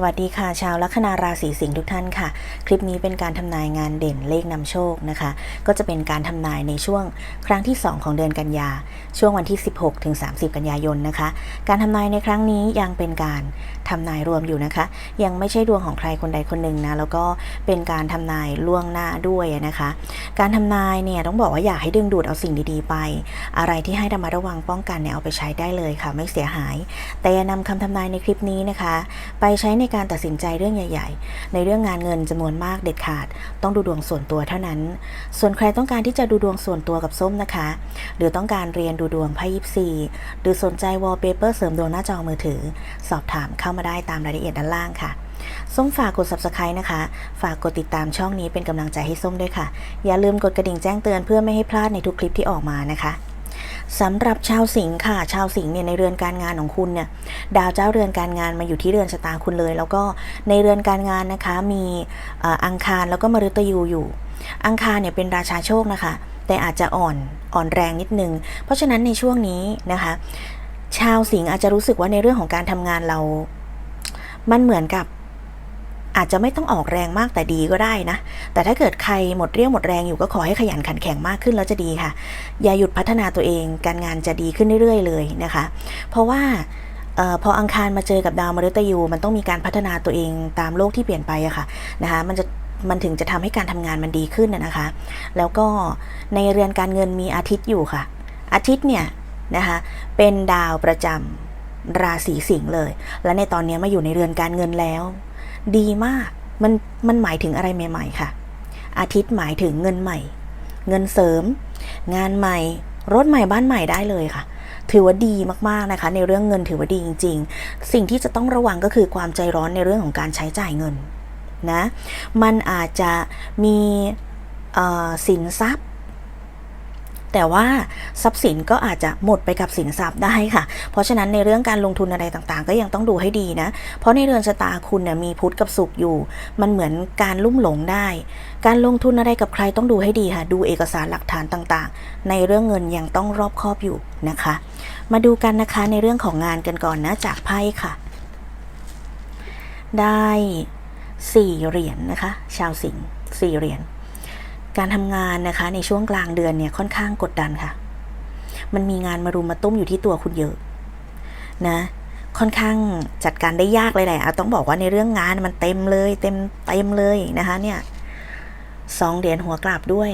สวัสดีค่ะชาวลัคนาราศีสิงห์ทุกท่านค่ะ คลิปนี้เป็นการทำนายงานเด่นเลขนำโชคนะคะ ก็จะเป็นการทำนายในช่วงครั้งที่ 2 ของเดือนกันยา ช่วงวันที่ 16ถึง30 กันยายนนะคะ การทำนายในครั้งนี้ยังเป็นการทำนายรวมอยู่นะคะ ยังไม่ใช่ดวงของใครคนใดคนหนึ่งนะแล้วก็เป็นการทำนายล่วงหน้าด้วยนะคะ การทำนายเนี่ยต้องบอกว่าอยากให้ดึงดูดเอาสิ่งดีๆ ไป อะไรที่ให้ระมัดระวังป้องกันเนี่ยเอาไปใช้ได้เลยค่ะ ไม่เสียหาย แต่อย่านำคำทำนายในคลิปนี้นะคะ ไปใช้ในการตัดสินใจเรื่องใหญ่ ๆ ในเรื่องงานเงินจำนวนมากเด็ดขาด ต้องดูดวงส่วนตัวเท่านั้น ส่วนใครต้องการที่จะดูดวงส่วนตัวกับส้มนะคะ หรือต้องการเรียนดูดวงไพ่ยิปซีหรือสนใจวอลเปเปอร์เสริมดวงหน้าจอมือถือ สอบถามเข้ามาได้ตามรายละเอียดด้านล่างค่ะส้มฝากกด subscribe นะคะ ฝากกดติดตามช่องนี้เป็นกำลังใจให้ส้มด้วยค่ะ อย่าลืมกดกระดิ่งแจ้งเตือนเพื่อไม่ให้พลาดในทุกคลิปที่ออกมานะคะ สำหรับชาวสิงค์ค่ะ ชาวสิงห์เนี่ยในเรือนการงานของคุณเนี่ยดาวเจ้าเรือนการงานมาอยู่ที่เรือนชะตาคุณเลย แล้วก็ในเรือนการงานนะคะมีอังคารแล้วก็มฤตยูอยู่ อังคารเนี่ยเป็นราชาโชคนะคะ แต่อาจจะอ่อนอ่อนแรงนิดนึง เพราะฉะนั้นในช่วงนี้นะคะ ชาวสิงห์อาจจะรู้สึกว่าในเรื่องของการทำงานเรา มันเหมือนกับ อาจจะไม่ต้องออกแรงมากแต่ดีก็ได้นะ แต่ถ้าเกิดใครหมดเรี่ยวหมดแรงอยู่ก็ขอให้ขยันขันแข็งมากขึ้นแล้วจะดีค่ะ อย่าหยุดพัฒนาตัวเอง การงานจะดีขึ้นเรื่อยๆเลยนะคะ เพราะว่าออพออังคารมาเจอกับดาวมฤตยู มันต้องมีการพัฒนาตัวเองตามโลกที่เปลี่ยนไปอะค่ะนะคะมันจะมันถึงจะทำให้การทำงานมันดีขึ้นนะนะคะ แล้วก็ในเรือนการเงินมีอาทิตย์อยู่ค่ะ อาทิตย์เนี่ยนะคะเป็นดาวประจำราศีสิงห์เลย และในตอนนี้มาอยู่ในเรือนการเงินแล้ว ดีมาก มันมันหมายถึงอะไรใหม่ ๆ ค่ะ อาทิตย์หมายถึงเงินใหม่ เงินเสริม งานใหม่ รถใหม่บ้านใหม่ได้เลยค่ะ ถือว่าดีมากๆนะคะ ในเรื่องเงินถือว่าดีจริง ๆ สิ่งที่จะต้องระวังก็คือความใจร้อนในเรื่องของการใช้จ่ายเงินนะ มันอาจจะมีสินทรัพย์ แต่ว่าทรัพย์สินก็อาจจะหมดไปกับสินทรัพย์ได้ค่ะ เพราะฉะนั้นในเรื่องการลงทุนอะไรต่างๆ ก็ยังต้องดูให้ดีนะ เพราะในเรือนชะตาคุณเนี่ยมีพุทธกับศุกอยู่ มันเหมือนการลุ่มหลงได้ การลงทุนอะไรกับใครต้องดูให้ดีค่ะ ดูเอกสารหลักฐานต่างๆ ในเรื่องเงินยังต้องรอบคอบอยู่นะคะ มาดูกันนะคะในเรื่องของงานกันก่อนนะจากไพ่ค่ะ ได้สี่เหรียญนะคะ ชาวสิงห์สี่เหรียญ การทำงานนะคะในช่วงกลางเดือนเนี่ยค่อนข้างกดดันค่ะ มันมีงานมารุมมาตุ้มอยู่ที่ตัวคุณเยอะนะ ค่อนข้างจัดการได้ยากเลยแหละอะต้องบอกว่าในเรื่องงานมันเต็มเลย เต็มเต็มเลยนะคะเนี่ยสองเหรียญหัวกลับด้วย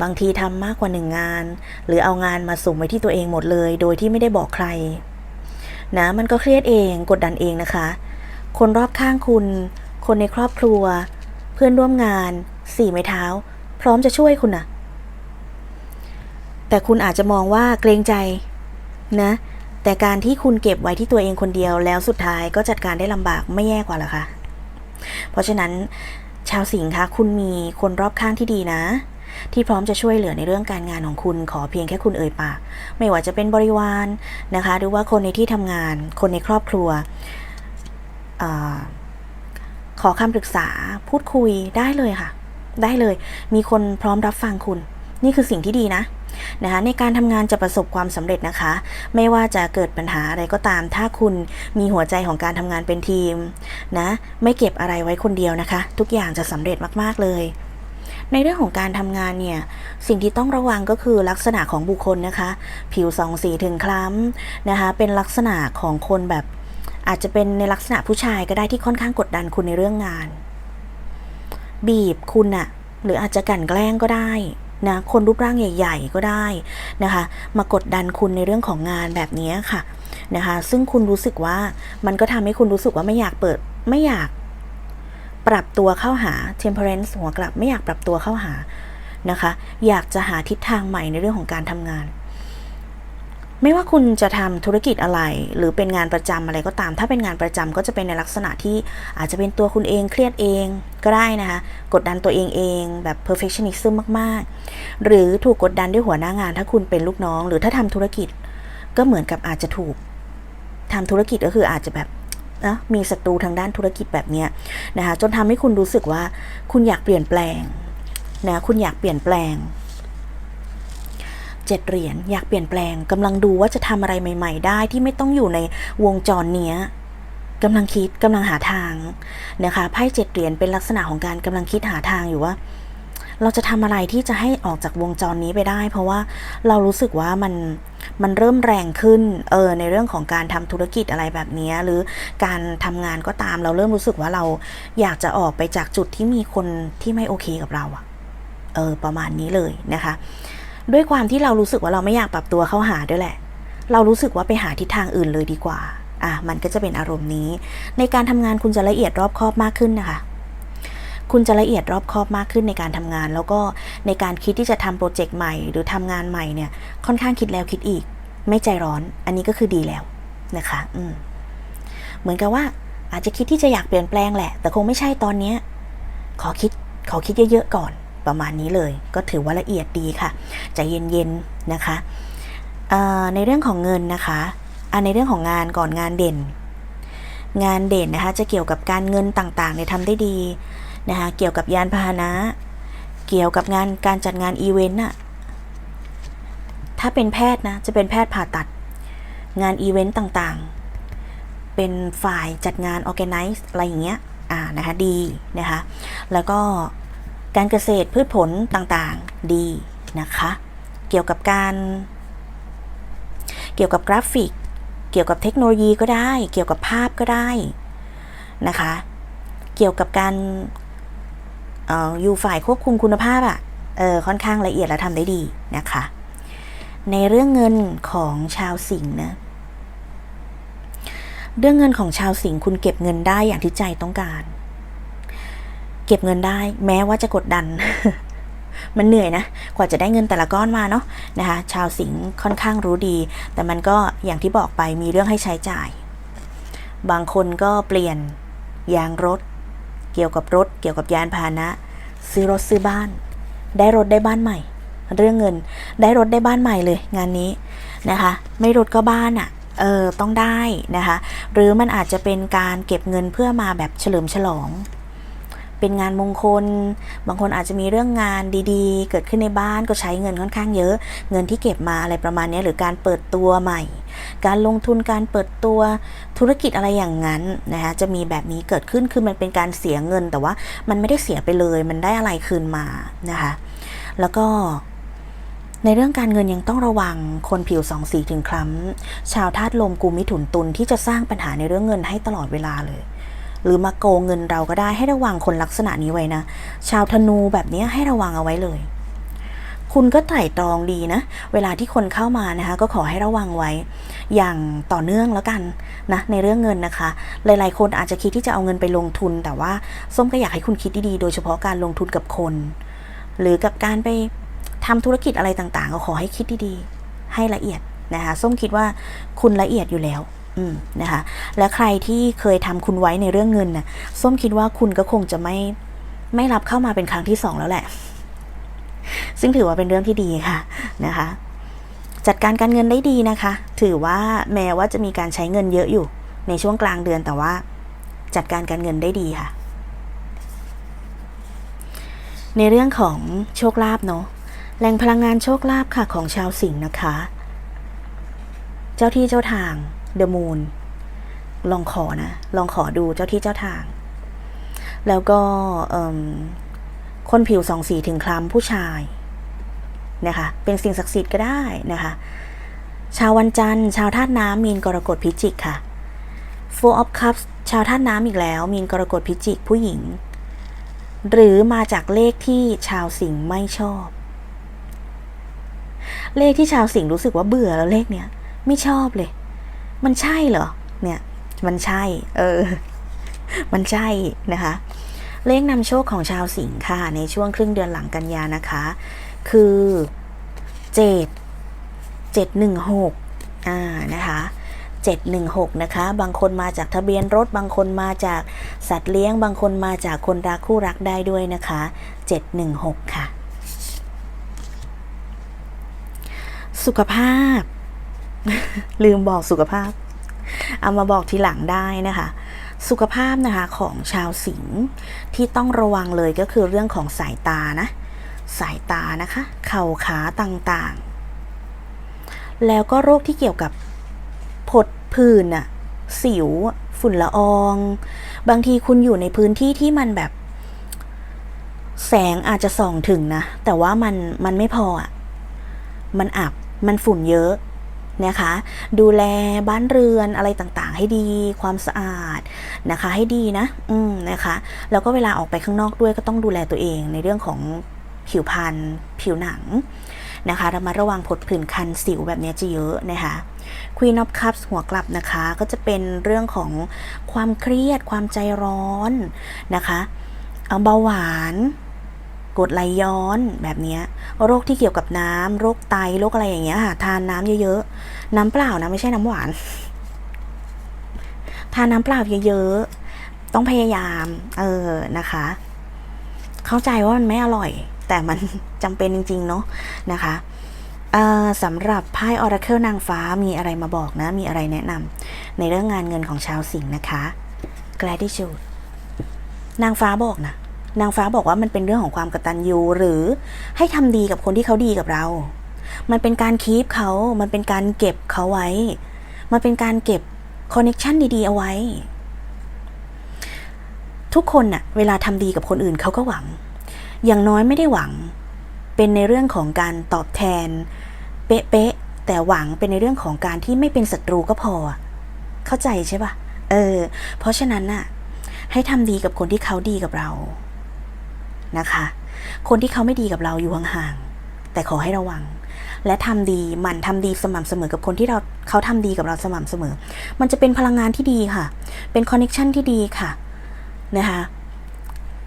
บางทีทำมากกว่าหนึ่งงาน หรือเอางานมาส่งไว้ที่ตัวเองหมดเลย โดยที่ไม่ได้บอกใคร นะมันก็เครียดเองกดดันเองนะคะ คนรอบข้างคุณ คนในครอบครัว เพื่อนร่วมงาน สี่ไม้เท้า พร้อมจะช่วยคุณนะแต่คุณอาจจะมองว่าเกรงใจนะ แต่การที่คุณเก็บไว้ที่ตัวเองคนเดียว แล้วสุดท้ายก็จัดการได้ลำบากไม่แย่กว่าหรอคะเพราะฉะนั้นชาวสิงห์คะคุณมีคนรอบข้างที่ดีนะ ที่พร้อมจะช่วยเหลือในเรื่องการงานของคุณขอเพียงแค่คุณเอ่ยปาก ไม่ว่าจะเป็นบริวารนะคะ หรือว่าคนในที่ทำงาน คนในครอบครัวอขอคำปรึกษาพูดคุยได้เลยค่ะ ได้เลย มีคนพร้อมรับฟังคุณ นี่คือสิ่งที่ดีนะนะคะในการทำงานจะประสบความสำเร็จนะคะ ไม่ว่าจะเกิดปัญหาอะไรก็ตาม ถ้าคุณมีหัวใจของการทำงานเป็นทีมนะไม่เก็บอะไรไว้คนเดียวนะคะ ทุกอย่างจะสำเร็จมากๆเลย ในเรื่องของการทำงานเนี่ย สิ่งที่ต้องระวังก็คือลักษณะของบุคคลนะคะ ผิวสองสีถึงคล้ำนะคะ เป็นลักษณะของคนแบบอาจจะเป็นในลักษณะผู้ชายก็ได้ที่ค่อนข้างกดดันคุณในเรื่องงาน บีบคุณอะหรืออาจจะกลั่นแกล้งก็ได้นะคนรูปร่างใหญ่ ๆ ก็ได้นะคะ มากดดันคุณในเรื่องของงานแบบนี้ค่ะนะคะ ซึ่งคุณรู้สึกว่ามันก็ทำให้คุณรู้สึกว่าไม่อยากเปิดไม่อยากปรับตัวเข้าหา temperance หัวกลับไม่อยากปรับตัวเข้าหานะคะ อยากจะหาทิศทางใหม่ในเรื่องของการทำงาน ไม่ว่าคุณจะทำธุรกิจอะไร หรือเป็นงานประจำอะไรก็ตาม ถ้าเป็นงานประจำก็จะเป็นในลักษณะที่อาจจะเป็นตัวคุณเองเครียดเองก็ได้นะคะ กดดันตัวเองเองแบบ perfectionism มาก ๆ หรือถูกกดดันด้วยหัวหน้างาน ถ้าคุณเป็นลูกน้อง หรือถ้าทำธุรกิจ ก็เหมือนกับอาจจะถูกทำธุรกิจก็คืออาจจะแบบนะมีศัตรูทางด้านธุรกิจแบบเนี้ยนะคะจนทำให้คุณรู้สึกว่าคุณอยากเปลี่ยนแปลงนะคุณอยากเปลี่ยนแปลง เจ็ดเหรียญอยากเปลี่ยนแปลงกำลังดูว่าจะทำอะไรใหม่ ๆ ได้ที่ไม่ต้องอยู่ในวงจรเนี้ยกำลังคิดกำลังหาทางนะคะไพ่เจ็ดเหรียญเป็นลักษณะของการกำลังคิดหาทางอยู่ว่า เราจะทำอะไรที่จะให้ออกจากวงจรนี้ไปได้ เพราะว่าเรารู้สึกว่ามันมันเริ่มแรงขึ้นเออในเรื่องของการทำธุรกิจอะไรแบบนี้ หรือการทำงานก็ตาม เราเริ่มรู้สึกว่าเราอยากจะออกไปจากจุดที่มีคนที่ไม่โอเคกับเราอะเออประมาณนี้เลยนะคะ ด้วยความที่เรารู้สึกว่าเราไม่อยากปรับตัวเข้าหาด้วยแหละ เรารู้สึกว่าไปหาทิศทางอื่นเลยดีกว่า อะ มันก็จะเป็นอารมณ์นี้ ในการทำงานคุณจะละเอียดรอบคอบมากขึ้นนะคะ คุณจะละเอียดรอบคอบมากขึ้นในการทำงาน แล้วก็ในการคิดที่จะทำโปรเจกต์ใหม่ หรือทำงานใหม่เนี่ย ค่อนข้างคิดแล้วคิดอีก ไม่ใจร้อน อันนี้ก็คือดีแล้วนะคะ อืม เหมือนกับว่า อาจจะคิดที่จะอยากเปลี่ยนแปลงแหละ แต่คงไม่ใช่ตอนเนี้ย ขอคิด ขอคิดเยอะๆก่อน ประมาณนี้เลย ก็ถือว่าละเอียดดีค่ะใจเย็นๆนะคะในเรื่องของเงินนะคะในเรื่องของงานก่อนงานเด่น งานเด่นนะคะจะเกี่ยวกับการเงินต่างๆเนี่ยทำได้ดีนะคะเกี่ยวกับยานพาหนะ เกี่ยวกับงานการจัดงานอีเวนต์อะถ้าเป็นแพทย์นะจะเป็นแพทย์ผ่าตัด งานอีเวนต์ต่างๆ เป็นฝ่ายจัดงานออแกไนซ์อะไรอย่างเงี้ยอ่านะคะดีนะคะแล้วก็ การเกษตรพืชผลต่างๆดีนะคะ เกี่ยวกับการ เกี่ยวกับกราฟิก เกี่ยวกับเทคโนโลยีก็ได้ เกี่ยวกับภาพก็ได้นะคะ เกี่ยวกับการออยู่ฝ่ายควบคุมคุณภาพอะ่ะเออค่อนข้างละเอียดและทำได้ดีนะคะ ในเรื่องเงินของชาวสิงห์นะเรื่องเงินของชาวสิงห์คุณเก็บเงินได้อย่างที่ใจต้องการ ก็บเงินได้ แม้ว่าจะกดดัน มันเหนื่อยนะ กว่าจะได้เงินแต่ละก้อนมาเนาะนะคะ ชาวสิงห์ค่อนข้างรู้ดี แต่มันก็อย่างที่บอกไปมีเรื่องให้ใช้จ่าย บางคนก็เปลี่ยนยางรถ เกี่ยวกับรถ เกี่ยวกับยานพาหนะ ซื้อรถซื้อบ้าน ได้รถได้บ้านใหม่ เรื่องเงิน ได้รถได้บ้านใหม่เลย งานนี้นะคะ ไม่รถก็บ้านอะ่ะเออต้องได้นะคะ หรือมันอาจจะเป็นการเก็บเงินเพื่อมาแบบเฉลิมฉลอง เป็นงานมงคล บางคนอาจจะมีเรื่องงานดีๆ เกิดขึ้นในบ้านก็ใช้เงินค่อนข้างเยอะ เงินที่เก็บมาอะไรประมาณนี้หรือการเปิดตัวใหม่ การลงทุนการเปิดตัวธุรกิจอะไรอย่างนั้นนะคะจะมีแบบนี้เกิดขึ้นคือมันเป็นการเสียเงิน แต่ว่ามันไม่ได้เสียไปเลย มันได้อะไรคืนมานะคะแล้วก็ในเรื่องการเงินยังต้องระวังคนผิวสองสีถึงคล้ำชาวธาตุลมกุมมิถุนตุลที่จะสร้างปัญหาในเรื่องเงินให้ตลอดเวลาเลย หรือมาโกงเงินเราก็ได้ให้ระวังคนลักษณะนี้ไว้นะ ชาวธนูแบบนี้ให้ระวังเอาไว้เลย คุณก็ไตร่ตรองดีนะ เวลาที่คนเข้ามานะคะ ก็ขอให้ระวังไว้ อย่างต่อเนื่องแล้วกันนะในเรื่องเงินนะคะ หลาย ๆ คนอาจจะคิดที่จะเอาเงินไปลงทุน แต่ว่าส้มก็อยากให้คุณคิดดีๆโดยเฉพาะการลงทุนกับคน หรือกับการไปทำธุรกิจอะไรต่างๆ ก็ขอให้คิดดีๆ ให้ละเอียดนะคะ ส้มคิดว่าคุณละเอียดอยู่แล้ว นะคะ และใครที่เคยทำคุณไว้ในเรื่องเงินน่ะส้มคิดว่าคุณก็คงจะไม่ไม่รับเข้ามาเป็นครั้งที่สองแล้วแหละ ซึ่งถือว่าเป็นเรื่องที่ดีค่ะนะคะ จัดการการเงินได้ดีนะคะ ถือว่าแม้ว่าจะมีการใช้เงินเยอะอยู่ในช่วงกลางเดือนแต่ว่า จัดการการเงินได้ดีค่ะ ในเรื่องของโชคลาภเนาะแหล่งพลังงานโชคลาภค่ะของชาวสิงห์นะคะ เจ้าที่เจ้าทาง เดอะมูนลองขอนะ ลองขอดูเจ้าที่เจ้าทาง แล้วก็คนผิวสองสีถึงคล้ำผู้ชายนะคะ เป็นสิ่งศักดิ์สิทธิ์ก็ได้นะคะ ชาววันจันทร์ ชาวธาตุน้ำมีนกรกฎพิจิกค่ะ Four of Cups ชาวธาตุน้ำอีกแล้ว มีนกรกฎพิจิกผู้หญิง หรือมาจากเลขที่ชาวสิงห์ไม่ชอบ เลขที่ชาวสิงห์รู้สึกว่าเบื่อแล้วเลขเนี้ย ไม่ชอบเลย มันใช่เหรอ เนี่ย มันใช่ เออ มันใช่นะคะ เลขนำโชคของชาวสิงค่ะ ในช่วงครึ่งเดือนหลังกันยานะคะ คือเจ็ดเจ็ดหนึ่งหกอ่านะคะเจ็ดหนึ่งหกนะคะ บางคนมาจากทะเบียนรถ บางคนมาจากสัตว์เลี้ยง บางคนมาจากคนรักคู่รักได้ด้วยนะคะเจ็ดหนึ่งหกค่ะ สุขภาพ ลืมบอกสุขภาพ เอามาบอกทีหลังได้นะคะ สุขภาพนะคะของชาวสิงห์ที่ต้องระวังเลยก็คือเรื่องของสายตานะ สายตานะคะ เข่าขาต่างๆ แล้วก็โรคที่เกี่ยวกับผดผื่นอะสิว ฝุ่นละออง บางทีคุณอยู่ในพื้นที่ที่มันแบบ แสงอาจจะส่องถึงนะ แต่ว่ามันมันไม่พออะมันอับ มันฝุ่นเยอะ นะคะ ดูแลบ้านเรือนอะไรต่างๆ ให้ดีความสะอาดนะคะ ให้ดีนะ อืมนะคะ แล้วก็เวลาออกไปข้างนอกด้วยก็ต้องดูแลตัวเองในเรื่องของผิวพรรณผิวหนังนะคะระมัดระวังผดผื่นคันสิวแบบนี้จะเยอะนะคะ Queen of Cups หัวกลับนะคะ ก็จะเป็นเรื่องของความเครียดความใจร้อนนะคะเอาเบาหวาน กรดไหลย้อนแบบนี้โรคที่เกี่ยวกับน้ำโรคไตโรคอะไรอย่างเงี้ยค่ะทานน้ำเยอะๆ น้ำเปล่านะไม่ใช่น้ำหวาน ทานน้ำเปล่าเยอะๆ ต้องพยายาม เออนะคะ เข้าใจว่ามันไม่อร่อย แต่มันจำเป็นจริง ๆ เนาะนะคะสำหรับไพ่ Oracle นางฟ้ามีอะไรมาบอกนะ มีอะไรแนะนำในเรื่องงานเงินของชาวสิงห์นะคะ gratitude นางฟ้าบอกนะ นางฟ้าบอกว่ามันเป็นเรื่องของความกตัญญูหรือให้ทำดีกับคนที่เขาดีกับเรา มันเป็นการคีปเขา มันเป็นการเก็บเขาไว้ มันเป็นการเก็บคอนเน็ชันดีๆเอาไว้ ทุกคนน่ะเวลาทำดีกับคนอื่นเขาก็หวัง อย่างน้อยไม่ได้หวัง เป็นในเรื่องของการตอบแทน เป๊ะๆแต่หวังเป็นในเรื่องของการที่ไม่เป็นศัตรูก็พอ เข้าใจใช่ปะเออ เพราะฉะนั้นน่ะ ให้ทำดีกับคนที่เขาดีกับเรา นะคะ คนที่เขาไม่ดีกับเราอยู่ห่างๆแต่ขอให้ระวัง และทำดีหมันทำดีสม่ำเสมอกับคนที่เราเขาทำดีกับเราสม่ำเสมอ มันจะเป็นพลังงานที่ดีค่ะ เป็นคอนเน็ชันที่ดีค่ะนะคะ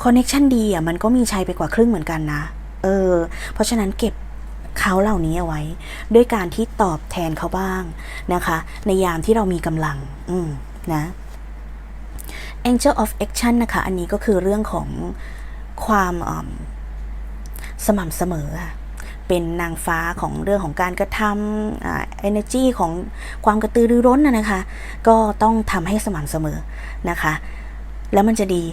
คอนเน็ชันดีอะมันก็มีชัยไปกว่าครึ่งเหมือนกันนะเออ เพราะฉะนั้นเก็บเขาเหล่านี้เอาไว้ ด้วยการที่ตอบแทนเขาบ้างนะคะ ในยามที่เรามีกำลัง อืมนะ Angel of Action นะคะ อันนี้ก็คือเรื่องของ ความสม่ำเสมอค่ะเป็นนางฟ้าของเรื่องของการกระทำอ่า energy ของความกระตือรือร้นนะนะคะ ก็ต้องทำให้สม่ำเสมอนะคะ แล้วมันจะดี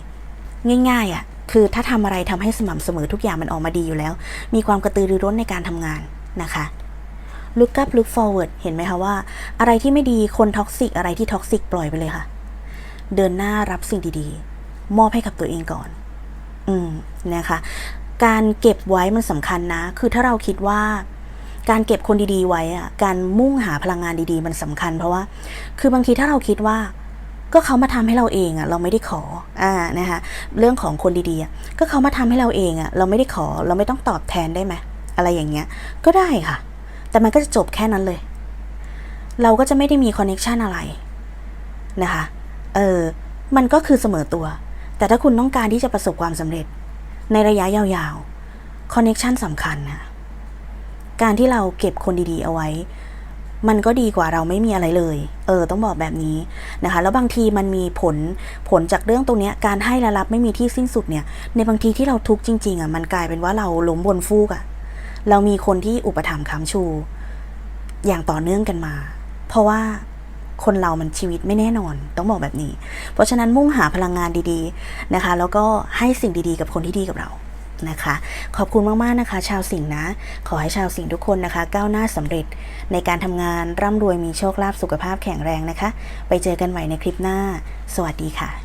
ง่ายๆอะ่ะคือถ้าทำอะไรทำให้สม่ำเสมอทุกอย่างมันออกมาดีอยู่แล้ว มีความกระตือรือร้นในการทำงานนะคะ look up look forward เห็นไหมคะว่า อะไรที่ไม่ดีคนท็อกซิกอะไรที่ท็อกซิกปล่อยไปเลยค่ะ เดินหน้ารับสิ่งดีๆ มอบให้กับตัวเองก่อน อืมนะคะ การเก็บไว้มันสำคัญนะ คือถ้าเราคิดว่า การเก็บคนดีๆไว้อะการมุ่งหาพลังงานดีๆ มันสำคัญ เพราะว่า คือบางทีถ้าเราคิดว่า ก็เขามาทำให้เราเองอะเราไม่ได้ขออ่านะคะเรื่องของคนดีๆก็เขามาทำให้เราเองอะเราไม่ได้ขอ เราไม่ต้องตอบแทนได้ไหมอะไรอย่างเงี้ย ก็ได้ค่ะ แต่มันก็จะจบแค่นั้นเลย เราก็จะไม่ได้มีคอนเน็ชันอะไรนะคะ เออ มันก็คือเสมอตัว แต่ถ้าคุณต้องการที่จะประสบความสำเร็จในระยะยาวๆคอนเน็ชันสำคัญนะการที่เราเก็บคนดีๆเอาไว้ มันก็ดีกว่าเราไม่มีอะไรเลย เออ ต้องบอกแบบนี้นะคะ แล้วบางทีมันมีผลผลจากเรื่องตรงนี้การให้และรับไม่มีที่สิ้นสุดเนี่ย ในบางทีที่เราทุกข์จริง ๆอะมันกลายเป็นว่าเราล้มบนฟูกอะเรามีคนที่อุปถัมภ์ค้ำชู อย่างต่อเนื่องกันมา เพราะว่า คนเรามันชีวิตไม่แน่นอน ต้องบอกแบบนี้ เพราะฉะนั้นมุ่งหาพลังงานดีๆนะคะ แล้วก็ให้สิ่งดีๆ กับคนที่ดีกับเรานะคะ ขอบคุณมากๆนะคะ ชาวสิงห์นะ ขอให้ชาวสิงห์ทุกคนนะคะ ก้าวหน้าสำเร็จในการทำงานร่ำรวยมีโชคลาภสุขภาพแข็งแรงนะคะ ไปเจอกันใหม่ในคลิปหน้า สวัสดีค่ะ